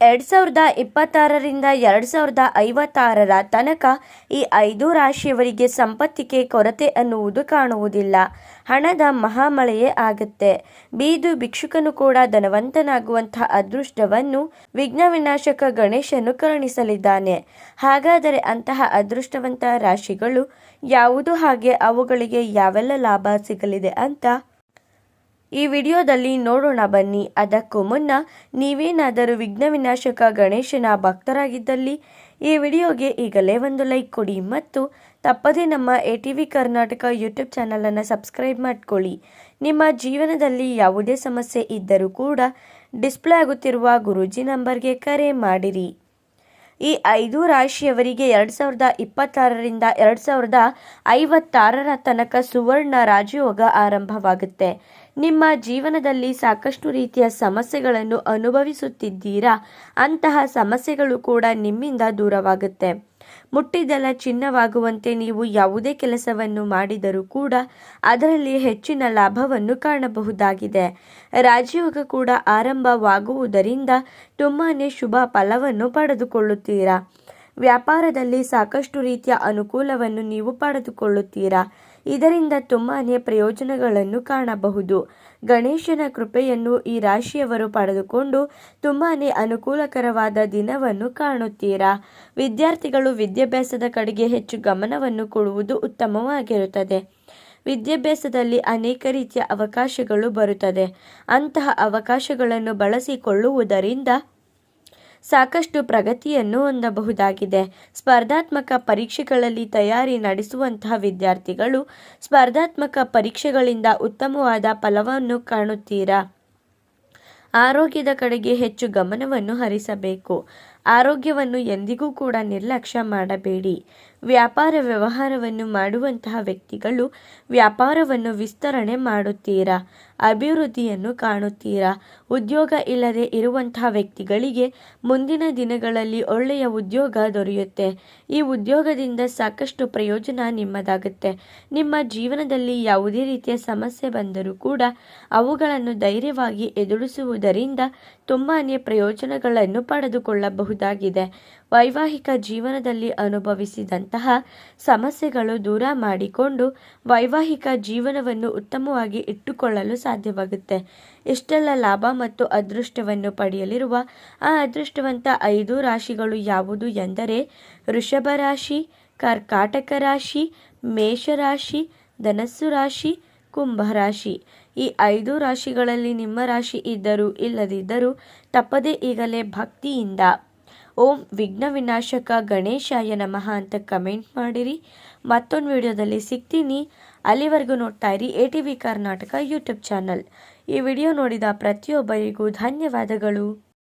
ಎರಡು ಸಾವಿರದ ಇಪ್ಪತ್ತಾರರಿಂದ ಎರಡು ಸಾವಿರದ ಐವತ್ತಾರರ ತನಕ ಈ ಐದು ರಾಶಿಯವರಿಗೆ ಸಂಪತ್ತಿಗೆ ಕೊರತೆ ಅನ್ನುವುದು ಕಾಣುವುದಿಲ್ಲ. ಹಣದ ಮಹಾಮಳೆಯೇ ಆಗುತ್ತೆ. ಬೀದು ಭಿಕ್ಷುಕನು ಕೂಡ ಧನವಂತನಾಗುವಂತಹ ಅದೃಷ್ಟವನ್ನು ವಿಘ್ನ ವಿನಾಶಕ ಗಣೇಶನು ಕರುಣಿಸಲಿದ್ದಾನೆ. ಹಾಗಾದರೆ ಅಂತಹ ಅದೃಷ್ಟವಂತ ರಾಶಿಗಳು ಯಾವುದು? ಹಾಗೆ ಅವುಗಳಿಗೆ ಯಾವೆಲ್ಲ ಲಾಭ ಸಿಗಲಿದೆ ಅಂತ ಈ ವಿಡಿಯೋದಲ್ಲಿ ನೋಡೋಣ ಬನ್ನಿ. ಅದಕ್ಕೂ ಮುನ್ನ ನೀವೇನಾದರೂ ವಿಘ್ನ ವಿನಾಶಕ ಗಣೇಶನ ಭಕ್ತರಾಗಿದ್ದಲ್ಲಿ ಈ ವಿಡಿಯೋಗೆ ಈಗಲೇ ಒಂದು ಲೈಕ್ ಕೊಡಿ ಮತ್ತು ತಪ್ಪದೇ ನಮ್ಮ A T V Karnataka YouTube ಚಾನಲನ್ನು ಸಬ್ಸ್ಕ್ರೈಬ್ ಮಾಡ್ಕೊಳ್ಳಿ. ನಿಮ್ಮ ಜೀವನದಲ್ಲಿ ಯಾವುದೇ ಸಮಸ್ಯೆ ಇದ್ದರೂ ಕೂಡ ಡಿಸ್ಪ್ಲೇ ಆಗುತ್ತಿರುವ ಗುರೂಜಿ ನಂಬರ್ಗೆ ಕರೆ ಮಾಡಿರಿ. ಈ ಐದು ರಾಶಿಯವರಿಗೆ ಎರಡು ಸಾವಿರದ ಇಪ್ಪತ್ತಾರರಿಂದ ಎರಡು ಸಾವಿರದ ಐವತ್ತಾರರ ತನಕ ಸುವರ್ಣ ರಾಜಯೋಗ ಆರಂಭವಾಗುತ್ತೆ. ನಿಮ್ಮ ಜೀವನದಲ್ಲಿ ಸಾಕಷ್ಟು ರೀತಿಯ ಸಮಸ್ಯೆಗಳನ್ನು ಅನುಭವಿಸುತ್ತಿದ್ದೀರಾ? ಅಂತಹ ಸಮಸ್ಯೆಗಳು ಕೂಡ ನಿಮ್ಮಿಂದ ದೂರವಾಗುತ್ತೆ. ಮುಟ್ಟಿದೆಲ್ಲ ಚಿನ್ನವಾಗುವಂತೆ ನೀವು ಯಾವುದೇ ಕೆಲಸವನ್ನು ಮಾಡಿದರೂ ಕೂಡ ಅದರಲ್ಲಿ ಹೆಚ್ಚಿನ ಲಾಭವನ್ನು ಕಾಣಬಹುದಾಗಿದೆ. ರಾಜಯೋಗ ಕೂಡ ಆರಂಭವಾಗುವುದರಿಂದ ತುಂಬಾ ಶುಭ ಫಲವನ್ನು ಪಡೆದುಕೊಳ್ಳುತ್ತೀರಾ? ವ್ಯಾಪಾರದಲ್ಲಿ ಸಾಕಷ್ಟು ರೀತಿಯ ಅನುಕೂಲವನ್ನು ನೀವು ಪಡೆದುಕೊಳ್ಳುತ್ತೀರಾ? ಇದರಿಂದ ತುಂಬಾ ಪ್ರಯೋಜನಗಳನ್ನು ಕಾಣಬಹುದು. ಗಣೇಶನ ಕೃಪೆಯನ್ನು ಈ ರಾಶಿಯವರು ಪಡೆದುಕೊಂಡು ತುಂಬಾ ಅನುಕೂಲಕರವಾದ ದಿನವನ್ನು ಕಾಣುತ್ತೀರಾ? ವಿದ್ಯಾರ್ಥಿಗಳು ವಿದ್ಯಾಭ್ಯಾಸದ ಕಡೆಗೆ ಹೆಚ್ಚು ಗಮನವನ್ನು ಕೊಡುವುದು ಉತ್ತಮವಾಗಿರುತ್ತದೆ. ವಿದ್ಯಾಭ್ಯಾಸದಲ್ಲಿ ಅನೇಕ ರೀತಿಯ ಅವಕಾಶಗಳು ಬರುತ್ತದೆ. ಅಂತಹ ಅವಕಾಶಗಳನ್ನು ಬಳಸಿಕೊಳ್ಳುವುದರಿಂದ ಸಾಕಷ್ಟು ಪ್ರಗತಿಯನ್ನು ಹೊಂದಬಹುದಾಗಿದೆ. ಸ್ಪರ್ಧಾತ್ಮಕ ಪರೀಕ್ಷೆಗಳಲ್ಲಿ ತಯಾರಿ ನಡೆಸುವಂತಹ ವಿದ್ಯಾರ್ಥಿಗಳು ಸ್ಪರ್ಧಾತ್ಮಕ ಪರೀಕ್ಷೆಗಳಿಂದ ಉತ್ತಮವಾದ ಫಲವನ್ನು ಕಾಣುತ್ತೀರಾ? ಆರೋಗ್ಯದ ಕಡೆಗೆ ಹೆಚ್ಚು ಗಮನವನ್ನು ಹರಿಸಬೇಕು. ಆರೋಗ್ಯವನ್ನು ಎಂದಿಗೂ ಕೂಡ ನಿರ್ಲಕ್ಷ್ಯ ಮಾಡಬೇಡಿ. ವ್ಯಾಪಾರ ವ್ಯವಹಾರವನ್ನು ಮಾಡುವಂತಹ ವ್ಯಕ್ತಿಗಳು ವ್ಯಾಪಾರವನ್ನು ವಿಸ್ತರಣೆ ಮಾಡುತ್ತೀರಾ? ಅಭಿವೃದ್ಧಿಯನ್ನು ಕಾಣುತ್ತೀರಾ? ಉದ್ಯೋಗ ಇಲ್ಲದೆ ಇರುವಂತಹ ವ್ಯಕ್ತಿಗಳಿಗೆ ಮುಂದಿನ ದಿನಗಳಲ್ಲಿ ಒಳ್ಳೆಯ ಉದ್ಯೋಗ ದೊರೆಯುತ್ತೆ. ಈ ಉದ್ಯೋಗದಿಂದ ಸಾಕಷ್ಟು ಪ್ರಯೋಜನ ನಿಮ್ಮದಾಗುತ್ತೆ. ನಿಮ್ಮ ಜೀವನದಲ್ಲಿ ಯಾವುದೇ ರೀತಿಯ ಸಮಸ್ಯೆ ಬಂದರೂ ಕೂಡ ಅವುಗಳನ್ನು ಧೈರ್ಯವಾಗಿ ಎದುರಿಸುವುದರಿಂದ ತುಂಬಾ ಪ್ರಯೋಜನಗಳನ್ನು ಪಡೆದುಕೊಳ್ಳಬಹುದಾಗಿದೆ. ವೈವಾಹಿಕ ಜೀವನದಲ್ಲಿ ಅನುಭವಿಸಿದಂತಹ ಸಮಸ್ಯೆಗಳು ದೂರ ಮಾಡಿಕೊಂಡು ವೈವಾಹಿಕ ಜೀವನವನ್ನು ಉತ್ತಮವಾಗಿ ಇಟ್ಟುಕೊಳ್ಳಲು ಸಾಧ್ಯವಾಗುತ್ತೆ. ಇಷ್ಟೆಲ್ಲ ಲಾಭ ಮತ್ತು ಅದೃಷ್ಟವನ್ನು ಪಡೆಯಲಿರುವ ಆ ಅದೃಷ್ಟವಂತ ಐದು ರಾಶಿಗಳು ಯಾವುದು ಎಂದರೆ ವೃಷಭ ರಾಶಿ, ಕರ್ಕಾಟಕ ರಾಶಿ ಮೇಷರಾಶಿ ಧನಸ್ಸು ರಾಶಿ ಕುಂಭರಾಶಿ ಈ ಐದು ರಾಶಿಗಳಲ್ಲಿ ನಿಮ್ಮ ರಾಶಿ ಇದ್ದರೂ ಇಲ್ಲದಿದ್ದರೂ ತಪ್ಪದೇ ಈಗಲೇ ಭಕ್ತಿಯಿಂದ ಓಂ ವಿಘ್ನ ವಿನಾಶಕ ಗಣೇಶಾಯ ನಮಃ ಅಂತ ಕಮೆಂಟ್ ಮಾಡಿರಿ. ಮತ್ತೊಂದು ವಿಡಿಯೋದಲ್ಲಿ ಸಿಗ್ತೀನಿ. ಅಲ್ಲಿವರೆಗೂ ನೋಡ್ತಾ ಇರಿ A T V Karnataka YouTube channel. ಈ ವಿಡಿಯೋ ನೋಡಿದ ಪ್ರತಿಯೊಬ್ಬರಿಗೂ ಧನ್ಯವಾದಗಳು.